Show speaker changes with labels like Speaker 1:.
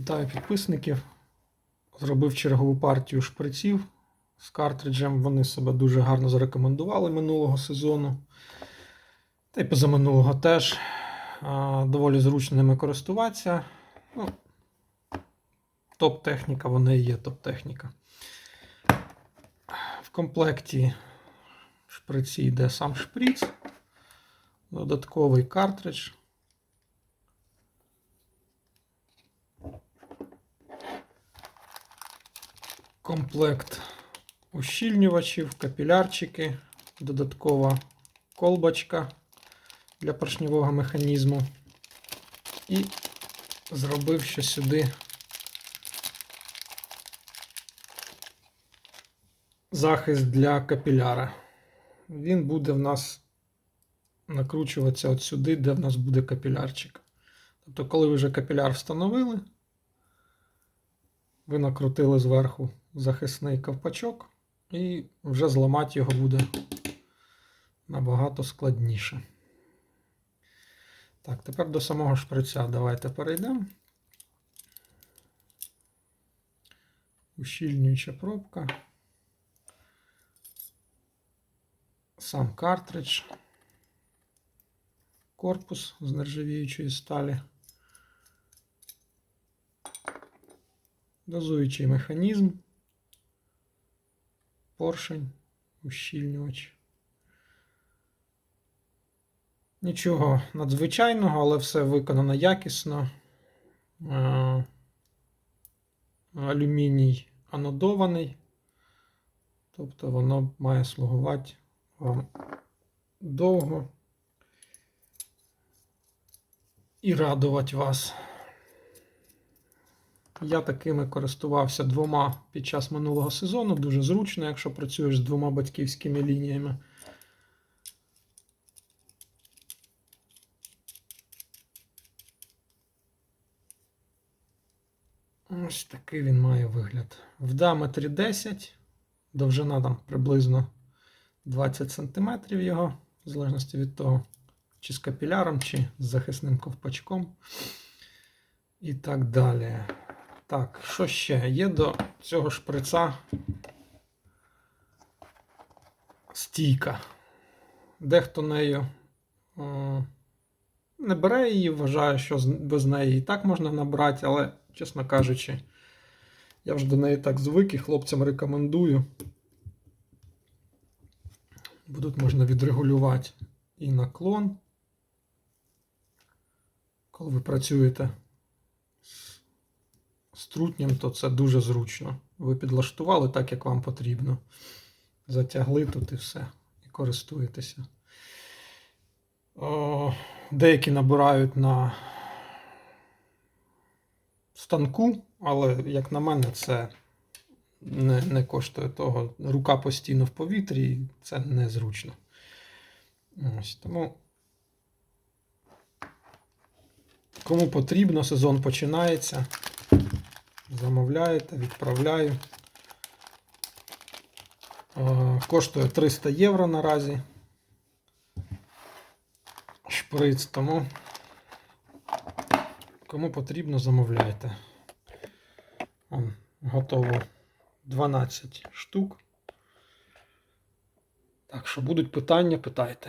Speaker 1: Вітаю підписників. Зробив чергову партію шприців з картриджем. Вони себе дуже гарно зарекомендували минулого сезону. Та й позаминулого теж. Доволі зручно ними користуватися. Ну, топ-техніка, вони і є топ-техніка. В комплекті шприці йде сам шприц, додатковий картридж. Комплект ущільнювачів, капілярчики, додаткова колбочка для поршневого механізму. І зробив ще сюди захист для капіляра. Він буде в нас накручуватися от сюди, де в нас буде капілярчик. Тобто, коли ви вже капіляр встановили, ви накрутили зверху захисний ковпачок, і вже зламати його буде набагато складніше. Так, тепер до самого шприця давайте перейдемо. Ущільнююча пробка. Сам картридж, корпус з нержавіючої сталі. Дозуючий механізм, поршень, ущільнювач. Нічого надзвичайного, але все виконано якісно. Е, Алюміній анодований, тобто воно має слугувати вам довго і радувати вас. Я такими користувався двома під час минулого сезону. Дуже зручно, якщо працюєш з двома батьківськими лініями. Ось такий він має вигляд. В діаметрі 10, довжина там приблизно 20 см його, в залежності від того, чи з капіляром, чи з захисним ковпачком. І так далі. Так, що ще? Є до цього шприца стійка. Дехто нею е, не бере її, вважає, що без неї і так можна набрати, але, чесно кажучи, я вже до неї так звик і хлопцям рекомендую. Бо тут можна відрегулювати і наклон, коли ви працюєте з трутнем, то це дуже зручно. Ви підлаштували так, як вам потрібно. Затягли тут і все. І користуєтеся. О, деякі набирають на станку, але, як на мене, це не, не коштує того. Рука постійно в повітрі, і це незручно. Ось, тому. Кому потрібно, сезон починається. Замовляєте, відправляю. Е, Коштує 300 євро наразі. Шприц, тому кому потрібно, замовляйте. Вон, готово 12 штук. Так що будуть питання, питайте.